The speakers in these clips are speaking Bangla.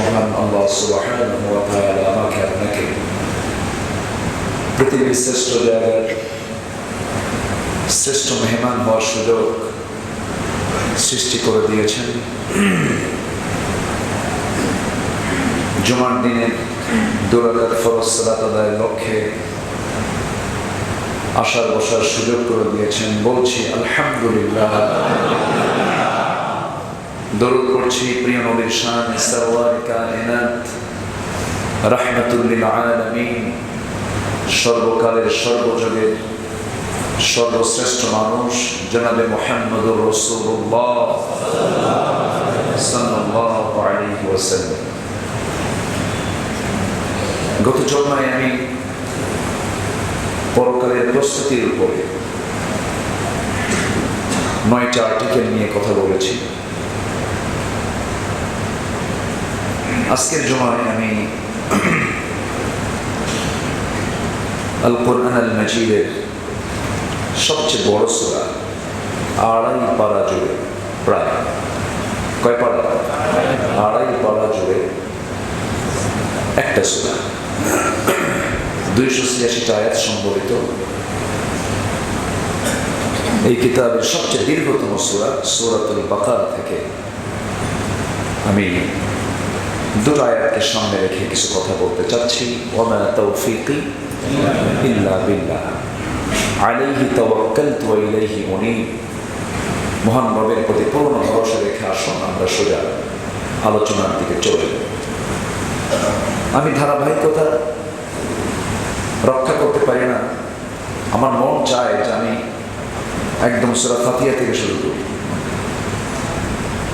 মহান আল্লাহ সুবহানাহু ওয়া তাআলা আমাকে আপনাকে পৃথিবীর শ্রেষ্ঠ জায়গার শ্রেষ্ঠ মেহমান হওয়ার সুযোগ সৃষ্টি করে দিয়েছেন। জুমার দিনে দোলাদার ফরজ আদায়ের লক্ষ্যে আসার বসার সুযোগ করে দিয়েছেন। বলছি, আলহামদুলিল্লাহ। দরুদ করছি প্রিয় নবীর শান সাওয়ার কায়নাত আলামিন, সর্বকালের, সর্বযুগের, সর্বশ্রেষ্ঠ মানুষ, জনাবে রসুল্লাহ সাল্লাল্লাহু আলাইহি ওয়াসাল্লাম গত জন্মায় আমি পরকালের প্রস্তুতির উপরে নয়টা আর্টিকেল নিয়ে কথা বলেছি। আজকের জমায় আমি আল কোরআন আল মজিদের সবচেয়ে বড় সুরা আড়াই পাড়া জুড়ে, প্রায় কয় পাড়া আড়াই পাড়া জুড়ে একটা সুরা। দুইশো ছিয়াশিটা আয়াত সম্বলিত। এই কিতাবের সবচেয়ে দীর্ঘতম সুরা সুরাতুল বাকারা থেকে আমি দুটো আয়াতকে সামনে রেখে কিছু কথা বলতে চাচ্ছি। ওমা মহান রবের প্রতি পূর্ণ ভরসা রেখে আসুন, আমরা সোজা আলোচনার দিকে চলে। আমি ধারাবাহিকতা রক্ষা করতে পারি না। আমার মন চায় যে আমি একদম সুরা ফাতিয়া থেকে শুরু করি।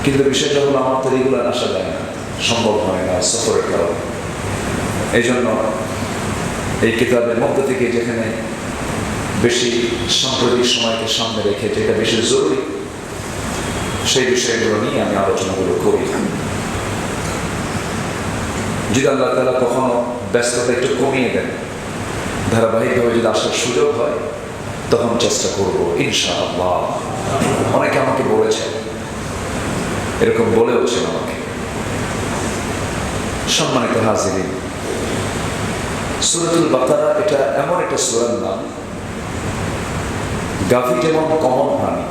কিন্তু বিষয়টা হলো, আমার তো রেগুলার আসা যায় না। সম্ভব হয় না সফরের কারণে। এই জন্য এই কিতাবের মধ্য থেকে যেখানে বেশি সাম্প্রতিক সময়কে সামনে রেখে যেটা বেশি জরুরি, সেই বিষয়গুলো নিয়ে আমি আলোচনাগুলো করি। যদি আল্লাহ তালা কখনো ব্যস্ততা একটু কমিয়ে দেন, ধারাবাহিকভাবে যদি আসার সুযোগ হয়, তখন চেষ্টা করব, ইনশাআল্লাহ। অনেকে আমাকে বলেছেন, এরকম বলেওছেন আমাকে। সম্মানিত হাজিরিন। সুরতুল বাতারা এটা এমন একটা সুরার নাম। গাভি যেমন কমন প্রাণী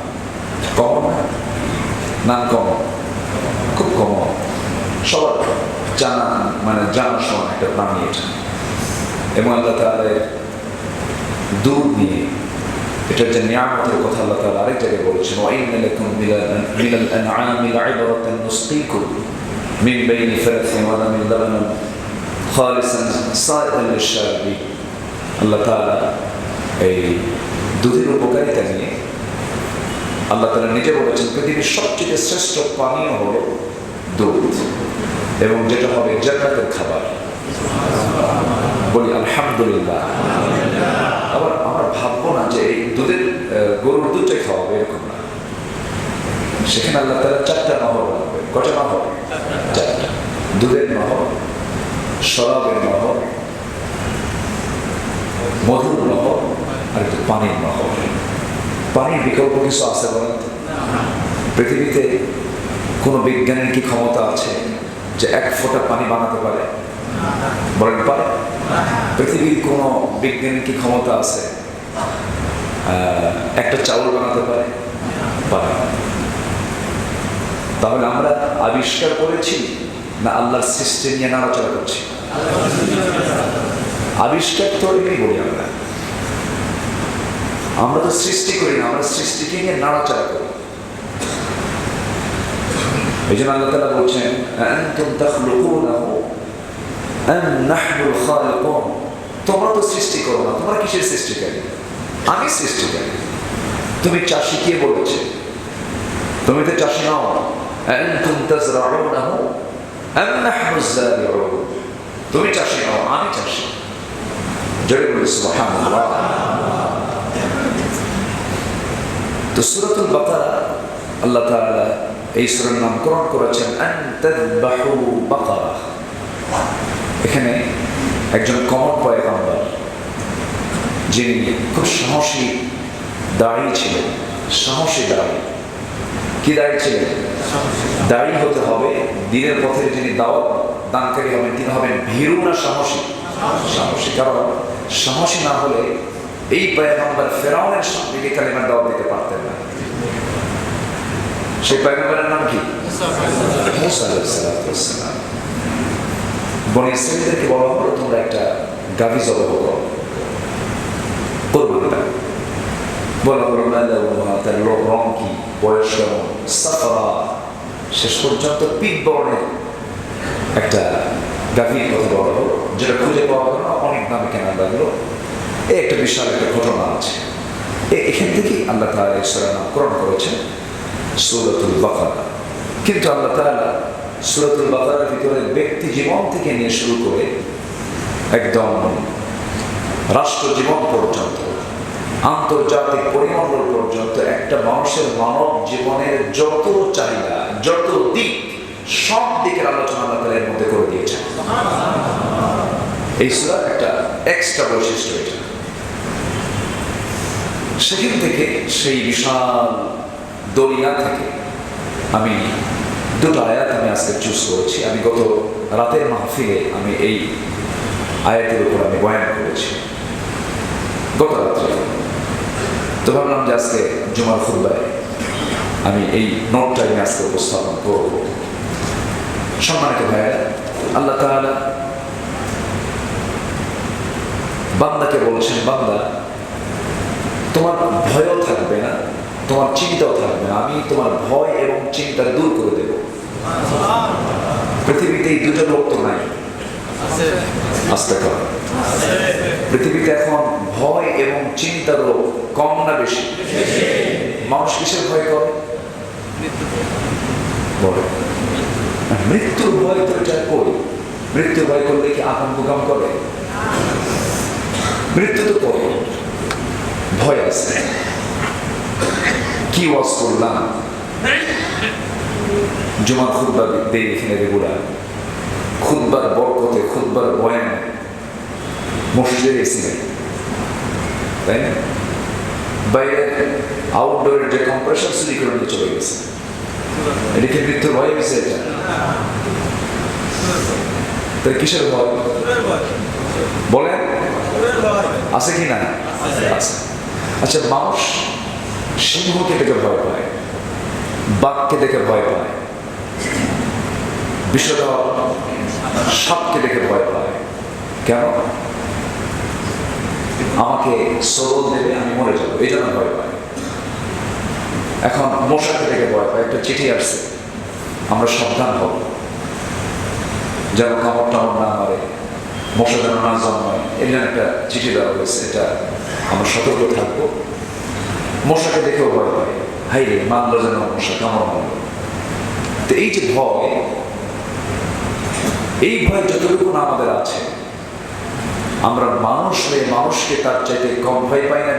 কমন না? নাম কমন? খুব কমন। সবার জানা মানে জানা শোনা একটা প্রাণী এটা। এবং আল্লাহ তালের দুধ নিয়ে এটার যে নিয়ামতের কথা আল্লাহ তালা আরেক জায়গায় বলেছেন ওয়াইন লাকুম মিনাল আনআমি লাইবরাতান নুসকিকুম। মিন বাইনি ফারথিন ওয়া মিন লাবান খালিসান সাইদান লিশারিবিন আল্লাহ তাআলা এই দুধের উপকারিতা নিয়ে আল্লাহ তালা নিজে বলেছেন, পৃথিবীর সবচেয়ে শ্রেষ্ঠ পানীয় হলো দুধ এবং যেটা হবে জান্নাতের খাবার। বলি, আলহামদুলিল্লাহ। আবার আমরা ভাববো না যে এই দুধের গরুর দুধটাই খাওয়াবে এরকম না। সেখানে আল্লাহ তালা চারটা নহর কটা নহর? চারটা। দুধের নহর, শরাবের নহর, মধুর নহর আর একটু পানির নহর। পানির বিকল্প কিছু আছে বলেন? পৃথিবীতে কোনো বিজ্ঞানের কি ক্ষমতা আছে যে এক ফোঁটা পানি বানাতে পারে? বলেন পারে। পৃথিবীর কোনো বিজ্ঞানের কি ক্ষমতা আছে একটা চাউল বানাতে পারে? পারে। তাহলে আমরা আবিষ্কার করেছি না আল্লাহর সৃষ্টি নিয়ে নাড়াচড়া করছি? আবিষ্কার তো এটাই বলি আমরা। আমরা তো সৃষ্টি করি না, আমরা সৃষ্টিকে নিয়ে নাড়াচাড়া করি। এই জন্য আল্লাহ তালা বলছেন তোমরা তো সৃষ্টি করো না, তোমরা কিসের সৃষ্টি করি আমি সৃষ্টি করি তুমি চাষি কে বলেছে? তুমি তো চাষি নাও। أنتم تزرعونه أم نحن الزارعون তুমি চাষি নাও আমি চাষি জয় বলি সুবহানাল্লাহ তো সুরাতুল বাকারা আল্লাহ তাআলা এই সুরার নামকরণ করেছেন আন তাযবাহু বাকারা এখানে একজন কমন পয়গম্বর যিনি খুব সাহসী দাঁড়িয়ে ছিলেন সাহসী দাঁড়ি কি দাঁড়িয়ে ছিলেন দাঁড়ি হতে হবে, দিনের পথে যিনি দাওয়াত দানকারী হবেন, তিনি হবেন ভীরু না সাহসী। সাহসী কারণ সাহসী না হলে এই পয়গম্বর ফেরাউনের গিয়ে কালিমার দাওয়াত দিতে পারতেন না। সেই পয়গম্বরের নাম কি? বনি ইসরাইলদেরকে বলা হলো, তোমরা একটা গাভী জবাহ করো। কোরবানি বলা হলো তার রং কি? বয়স সাফারা। শেষ পর্যন্ত পিক বর্ণের একটা গাভীর কথা বলা হলো, যেটা খুঁজে পাওয়া গেল না, অনেক দামে কেনা লাগল এই একটা বিশাল একটা ঘটনা আছে। এ- এখান থেকেই আল্লাহ তাআলা ঈশ্বরের নামকরণ করেছেন সূরাতুল বাকারা। কিন্তু আল্লাহ তাআলা সূরাতুল বাকারার ভিতরে ব্যক্তি জীবন থেকে নিয়ে শুরু করে একদম রাষ্ট্র জীবন পর্যন্ত আন্তর্জাতিক পরিমণ্ডল পর্যন্ত একটা মানুষের মানব জীবনের যত চাহিদা, যত দিক, সব দিকের আলোচনা আল্লাহ এর মধ্যে করে দিয়েছেন। এই সুরার একটা এক্সট্রা বৈশিষ্ট্য এটা। সেখান থেকে সেই বিশাল দরিয়া থেকে আমি দুটো আয়াত আমি আজকে চুজ করেছি। আমি গত রাতের মাহফিলে আমি এই আয়াতের উপর আমি বয়ান করেছি। গত রাত্রে। তো ভাবলাম যে আজকে জুমার ফুলবায় আমি এই নোটটা আমি আজকে উপস্থাপন করব। সম্মানিত ভাইয়া আল্লাহ তাআলা বান্দাকে বলছেন, বান্দা, তোমার ভয়ও থাকবে না, তোমার চিন্তাও থাকবে না, আমি তোমার ভয় এবং চিন্তা দূর করে দেব। পৃথিবীতে এই দুটো লোক তো নাই। পৃথিবীতে এখন ভয় এবং চিন্তারও কম না বেশি? মানুষ কিসের ভয় করে? মৃত্যুর ভয় তো এটা করি মৃত্যুর ভয় করলে কি আকাম কুকাম করে? মৃত্যু তো করে ভয় আছে। কি ওয়াজ করলাম? জুমার খুদ্া দেই এখানে রেগুলার। খুদ্বার বরকতে খুদ্বার বয়ান মসজিদে এসি নেই। তাই না? বাইরে আউটডোরের যে কম্প্রেসার সিলি করে চলে গেছে। এটা কি মৃত্যুর ভয় গেছে এটা? তাই কিসের ভয়? বলেন। আছে কি না? আচ্ছা মানুষ সিংহকে দেখে ভয় পায়, বাঘকে দেখে ভয় পায়। বিষধর সাপকে দেখে ভয় পায়। কেন? আমাকে সরল দেবে, আমি মরে যাব। এই জন্য ভয় পাই এখন মশাকে দেখে ভয় পায়। একটা চিঠি আসছে। আমরা সাবধান হব। যেন কামড় টামড় না মারে, মশা যেন না জন্মায়। এই জন্য একটা চিঠি দেওয়া হয়েছে। এটা আমরা সতর্ক থাকব। মশাকে দেখেও ভয় পাই হাই রে মানলো যেন মশা, কামড় মারলো। তো এই যে ভয় এই ভয় যতটুকু আমাদের আছে, আমরা মানুষ হয়ে মানুষকে তার চাইতে কম ভয় পাই না